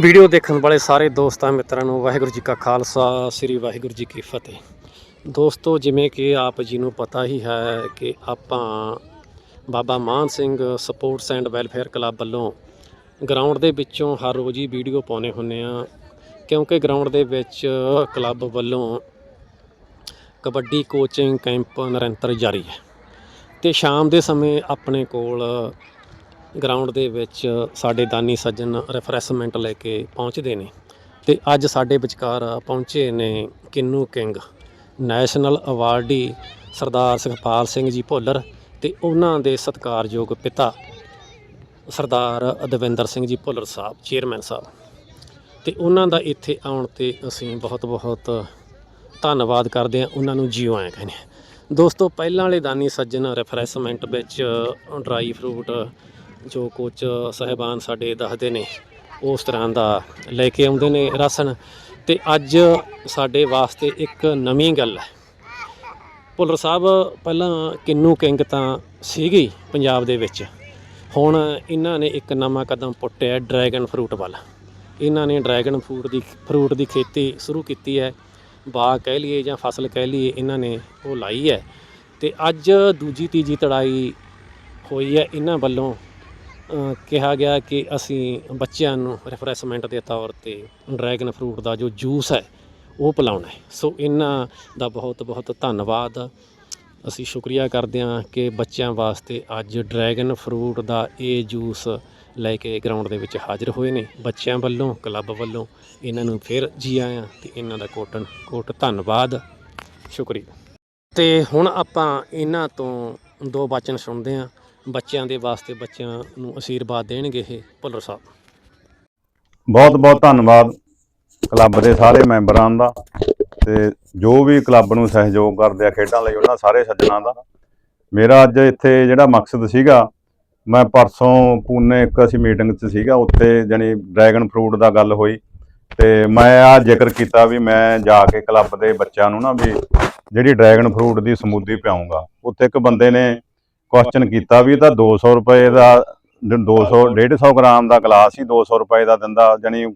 Video ਦੇਖਣ ਵਾਲੇ ਸਾਰੇ ਦੋਸਤਾਂ, ਮਿੱਤਰਾਂ ਨੂੰ ਵਾਹਿਗੁਰੂ ਜੀ ਕਾ ਖਾਲਸਾ, ਸ੍ਰੀ ਵਾਹਿਗੁਰੂ ਜੀ ਕੀ ਫਤਿਹ। ਦੋਸਤੋ, ਜਿਵੇਂ ਕਿ ਆਪ ਜੀ ਨੂੰ ਪਤਾ ਹੀ ਹੈ ਕਿ ਆਪਾਂ Baba Maan Singh sports and welfare club ਵੱਲੋਂ ਗਰਾਊਂਡ ਦੇ ਵਿੱਚੋਂ ਹਰ ਰੋਜ਼ ਹੀ ਵੀਡੀਓ ਪਾਉਨੇ ਹੁੰਨੇ ਆ, ਕਿਉਂਕਿ ਗਰਾਊਂਡ ਦੇ ਵਿੱਚ ਕਲੱਬ ਵੱਲੋਂ ਕਬੱਡੀ ਕੋਚਿੰਗ ਕੈਂਪ ਨਿਰੰਤਰ ਜਾਰੀ ਹੈ। ਤੇ ਸ਼ਾਮ ਦੇ ਸਮੇਂ ਆਪਣੇ ਕੋਲ ਗਰਾਊਂਡ ਦੇ ਵਿੱਚ ਸਾਡੇ ਦਾਨੀ ਸੱਜਣ ਰਿਫਰੈਸ਼ਮੈਂਟ ਲੈ ਕੇ ਪਹੁੰਚਦੇ ਨੇ। ਤੇ ਅੱਜ ਸਾਡੇ ਵਿਚਕਾਰ ਪਹੁੰਚੇ ਨੇ kinnow king. National awardee Sardar Sukhpal Singh ji Bhullar ਤੇ ਉਹਨਾਂ ਦੇ ਸਤਿਕਾਰਯੋਗ ਪਿਤਾ ਸਰਦਾਰ ਦਵਿੰਦਰ ਸਿੰਘ ਜੀ ਭੁੱਲਰ ਸਾਹਿਬ ਚੇਅਰਮੈਨ ਸਾਹਿਬ। ਤੇ ਉਹਨਾਂ ਦਾ ਇੱਥੇ ਆਉਣ ਤੇ ਅਸੀਂ ਬਹੁਤ ਬਹੁਤ ਧੰਨਵਾਦ ਕਰਦੇ ਹਾਂ। ਉਹਨਾਂ ਨੂੰ ਜੀਓ ਆਏ ਕਹਿੰਦੇ ਹਾਂ। ਦੋਸਤੋ, ਪਹਿਲਾਂ ਵਾਲੇ ਦਾਨੀ ਸੱਜਣ ਰਿਫਰੈਸ਼ਮੈਂਟ ਵਿੱਚ ਡਰਾਈ ਫਰੂਟ ਜੋ ਕੋਚ ਸਹਿਬਾਨ ਸਾਡੇ ਦੱਸਦੇ ਨੇ, ਉਸ ਤਰ੍ਹਾਂ ਦਾ ਲੈ ਕੇ ਆਉਂਦੇ ਨੇ ਰਾਸ਼ਨ। ਤੇ ਅੱਜ ਸਾਡੇ ਵਾਸਤੇ ਇੱਕ ਨਵੀਂ ਗੱਲ ਹੈ। ਭੁੱਲਰ ਸਾਹਿਬ, ਪਹਿਲਾਂ ਕਿੰਨੂ ਕਿੰਗ ਤਾਂ ਸੀਗੀ ਪੰਜਾਬ ਦੇ ਵਿੱਚ। ਹੁਣ ਇਹਨਾਂ ਨੇ ਇੱਕ ਨਵਾਂ ਕਦਮ ਪੁੱਟਿਆ ਡਰੈਗਨ ਫਰੂਟ ਵੱਲ। ਇਹਨਾਂ ਨੇ ਡਰੈਗਨ ਫਰੂਟ ਦੀ ਫਰੂਟ ਦੀ ਖੇਤੀ ਸ਼ੁਰੂ ਕੀਤੀ ਹੈ। ਬਾਗ ਕਹਿ ਲਈਏ ਜਾਂ ਫਸਲ ਕਹਿ ਲਈਏ, ਇਹਨਾਂ ਨੇ ਉਹ ਲਾਈ ਹੈ। ਤੇ ਅੱਜ ਦੂਜੀ ਤੀਜੀ ਤੜਾਈ ਹੋਈ ਹੈ ਇਹਨਾਂ ਵੱਲੋਂ। ਕਿਹਾ ਗਿਆ ਕਿ ਅਸੀਂ ਬੱਚਿਆਂ ਨੂੰ ਰਿਫਰੈਸ਼ਮੈਂਟ ਦੇ ਤੌਰ ਤੇ ਡਰੈਗਨ ਫਰੂਟ ਦਾ ਜੋ ਜੂਸ ਹੈ, ਉਹ ਪਿਲਾਉਣਾ ਹੈ। ਸੋ ਇਹਨਾਂ ਦਾ ਬਹੁਤ ਬਹੁਤ ਧੰਨਵਾਦ। ਅਸੀਂ ਸ਼ੁਕਰੀਆ ਕਰਦੇ ਹਾਂ ਕਿ ਬੱਚਿਆਂ ਵਾਸਤੇ ਅੱਜ ਡਰੈਗਨ ਫਰੂਟ ਦਾ ਇਹ ਜੂਸ ਲੈ ਕੇ ਗਰਾਊਂਡ ਦੇ ਵਿੱਚ ਹਾਜ਼ਰ ਹੋਏ ਨੇ। ਬੱਚਿਆਂ ਵੱਲੋਂ ਕਲੱਬ ਵੱਲੋਂ ਇਹਨਾਂ ਨੂੰ ਫਿਰ ਜੀ ਆਇਆਂ ਤੇ ਇਹਨਾਂ ਦਾ ਕੋਟਨ ਕੋਟ ਧੰਨਵਾਦ। ਸ਼ੁਕਰੀਆ। ਤੇ ਹੁਣ ਆਪਾਂ ਇਹਨਾਂ ਤੋਂ ਦੋ ਬਚਨ ਸੁਣਦੇ ਹਾਂ। ਬੱਚਿਆਂ ਦੇ ਵਾਸਤੇ ਬੱਚਿਆਂ ਨੂੰ ਅਸ਼ੀਰਵਾਦ ਦੇਣਗੇ ਇਹ ਭੁੱਲਰ ਸਾਹਿਬ। ਬਹੁਤ ਬਹੁਤ ਧੰਨਵਾਦ ਕਲੱਬ ਦੇ ਸਾਰੇ ਮੈਂਬਰਾਂ ਦਾ ਤੇ ਜੋ ਵੀ ਕਲੱਬ ਨੂੰ ਸਹਿਯੋਗ ਕਰਦੇ ਆ ਖੇਡਾਂ ਲਈ ਉਹਨਾਂ ਸਾਰੇ ਸੱਜਣਾ ਦਾ। ਮੇਰਾ ਅੱਜ ਇੱਥੇ ਜਿਹੜਾ ਮਕਸਦ ਸੀਗਾ, ਮੈਂ ਪਰਸੋਂ ਪੂਨੇ ਇੱਕ ਅਸੀਂ ਮੀਟਿੰਗ 'ਚ ਸੀਗਾ, ਉੱਥੇ ਜਾਣੀ ਡਰੈਗਨ ਫਰੂਟ ਦਾ ਗੱਲ ਹੋਈ ਤੇ ਮੈਂ ਆ ਜ਼ਿਕਰ ਕੀਤਾ ਵੀ ਮੈਂ ਜਾ ਕੇ ਕਲੱਬ ਦੇ ਬੱਚਿਆਂ ਨੂੰ ਨਾ ਵੀ ਜਿਹੜੀ ਡਰੈਗਨ ਫਰੂਟ ਦੀ ਸਮੂਦੀ ਪਿਆਉਂਗਾ। ਉੱਥੇ ਇੱਕ ਬੰਦੇ ਨੇ ਕੁਐਸਚਨ ਕੀਤਾ ਵੀ ਇਹ ਤਾਂ 200 ਰੁਪਏ ਦਾ 200 150 ਗ੍ਰਾਮ ਦਾ ਗਲਾਸ ਸੀ 200 ਰੁਪਏ ਦਾ ਦਿੰਦਾ ਜਾਨੀ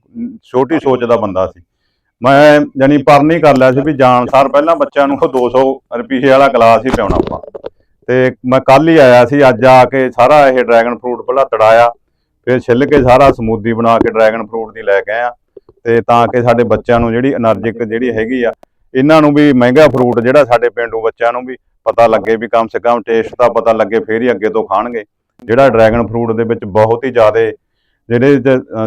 ਛੋਟੀ ਸੋਚ ਦਾ ਬੰਦਾ ਸੀ। ਮੈਂ ਜਾਨੀ ਪਰ ਨਹੀਂ ਕਰ ਲਿਆ ਸੀ ਵੀ ਜਾਣ ਸਾਰ ਪਹਿਲਾਂ ਬੱਚਿਆਂ ਨੂੰ ਉਹ 200 ਰੁਪਏ ਵਾਲਾ ਗਲਾਸ ਹੀ ਪਿਆਉਣਾ ਆਪਾਂ। ਤੇ ਮੈਂ ਕੱਲ ਹੀ ਆਇਆ ਸੀ ਅੱਜ ਆ ਕੇ ਸਾਰਾ ਇਹ ਡਰੈਗਨ ਫਰੂਟ ਪਹਿਲਾਂ ਤੜਾਇਆ ਫਿਰ ਛਿੱਲ ਕੇ ਸਾਰਾ ਸਮੂਦੀ ਬਣਾ ਕੇ ਡਰੈਗਨ ਫਰੂਟ ਦੀ ਲੈ ਕੇ ਆਇਆ। ਤੇ ਤਾਂ ਕਿ ਸਾਡੇ ਬੱਚਿਆਂ ਨੂੰ ਜਿਹੜੀ ਐਨਰਜਿਕ ਜਿਹੜੀ ਹੈਗੀ ਆ ਇਹਨਾਂ ਨੂੰ ਵੀ ਮਹਿੰਗਾ ਫਰੂਟ ਜਿਹੜਾ ਸਾਡੇ ਪਿੰਡੂ ਬੱਚਿਆਂ ਨੂੰ ਵੀ ਪਤਾ ਲੱਗੇ ਵੀ ਕਮ ਸੇ ਕਮ ਟੇਸਟ ਦਾ ਪਤਾ ਲੱਗੇ, ਫੇਰ ਹੀ ਅੱਗੇ ਤੋਂ ਖਾਣਗੇ। ਜਿਹੜਾ ਡਰੈਗਨ ਫਰੂਟ ਦੇ ਵਿੱਚ ਬਹੁਤ ਹੀ ਜ਼ਿਆਦਾ ਜਿਹੜੇ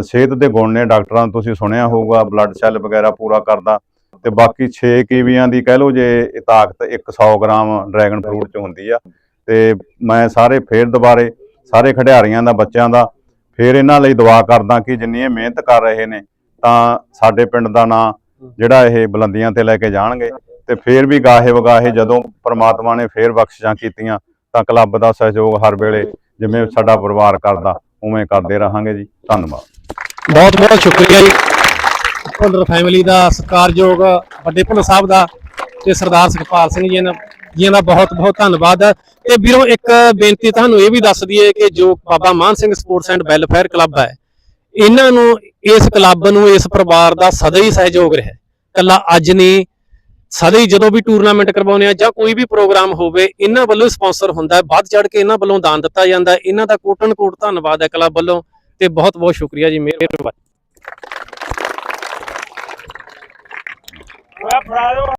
ਸਿਹਤ ਦੇ ਗੁਣ ਨੇ, ਡਾਕਟਰਾਂ ਤੋਂ ਤੁਸੀਂ ਸੁਣਿਆ ਹੋਊਗਾ ਬਲੱਡ ਸੈੱਲ ਵਗੈਰਾ ਪੂਰਾ ਕਰਦਾ। ਤੇ ਬਾਕੀ 6 ਕੀਵੀਆਂ ਦੀ ਕਹਿ ਲਓ ਜੇ ਇਹ ਤਾਕਤ 100 ਗ੍ਰਾਮ ਡਰੈਗਨ ਫਰੂਟ ਚ ਹੁੰਦੀ ਆ। ਤੇ ਮੈਂ ਸਾਰੇ ਫੇਰ ਦੁਬਾਰੇ, ਸਾਰੇ ਖਿਡਾਰੀਆਂ ਦਾ, ਬੱਚਿਆਂ ਦਾ ਫੇਰ ਇਹਨਾਂ ਲਈ ਦੁਆ ਕਰਦਾ ਕਿ ਜਿੰਨੀ ਇਹ ਮਿਹਨਤ ਕਰ ਰਹੇ ਨੇ, ਤਾਂ ਸਾਡੇ ਪਿੰਡ ਦਾ ਨਾਂ ਜਿਹੜਾ ਇਹ ਬੁਲੰਦੀਆਂ ਤੇ ਲੈ ਕੇ ਜਾਣਗੇ ਤੇ ਫੇਰ ਵੀ ਗਾਹੇ ਵਗਾਹੇ ਜਦੋਂ ਪ੍ਰਮਾਤਮਾ ਨੇ ਫੇਰ ਬਖਸ਼ਿਸ਼ਾਂ ਕੀਤੀਆਂ ਤਾਂ ਕਲੱਬ ਦਾ ਸਹਿਯੋਗ ਹਰ ਵੇਲੇ ਜਿਵੇਂ ਸਾਡਾ ਪਰਿਵਾਰ ਕਰਦਾ, ਉਵੇਂ ਕਰਦੇ ਰਹਾਂਗੇ ਜੀ। ਧੰਨਵਾਦ। ਬਹੁਤ ਬਹੁਤ ਸ਼ੁਕਰੀਆ ਜੀ। ਭੁੱਲਰ ਫੈਮਿਲੀ ਦਾ ਸਤਿਕਾਰਯੋਗ ਵੱਡੇ ਭੁੱਲਰ ਸਾਹਿਬ ਦਾ ਤੇ ਸਰਦਾਰ ਸੁਖਪਾਲ ਸਿੰਘ ਜੀ ਦਾ ਜੀਆਂ ਦਾ ਬਹੁਤ ਬਹੁਤ ਧੰਨਵਾਦ। ਤੇ ਵੀਰੋ, ਇੱਕ ਬੇਨਤੀ ਤੁਹਾਨੂੰ ਇਹ ਵੀ ਦੱਸ ਦਈਏ ਕਿ ਜੋ Baba Maan Singh sports and welfare club ਹੈ ਇਹਨਾਂ ਨੂੰ, ਇਸ ਕਲੱਬ ਨੂੰ, ਇਸ ਪਰਿਵਾਰ ਦਾ ਸਦਾ ਹੀ ਸਹਿਯੋਗ ਰਿਹਾ ਕੱਲਾ ਅੱਜ ਨਹੀਂ, ਸਦਾ ਹੀ ਜਦੋਂ ਵੀ ਟੂਰਨਾਮੈਂਟ ਕਰਵਾਉਂਦੇ ਆ ਜਾਂ ਕੋਈ ਵੀ ਪ੍ਰੋਗਰਾਮ ਹੋਵੇ, ਇਹਨਾਂ ਵੱਲੋਂ ਸਪਾਂਸਰ ਹੁੰਦਾ ਹੈ। ਵੱਧ ਚੜ ਕੇ ਇਹਨਾਂ ਵੱਲੋਂ ਦਾਨ ਦਿੱਤਾ ਜਾਂਦਾ ਹੈ। ਇਹਨਾਂ ਦਾ ਕੋਟਨ ਕੋਟ ਧੰਨਵਾਦ ਹੈ ਕਲੱਬ ਵੱਲੋਂ ਤੇ ਬਹੁਤ ਬਹੁਤ ਸ਼ੁਕਰੀਆ ਜੀ। ਮਿਹਰਬਾਨੀ।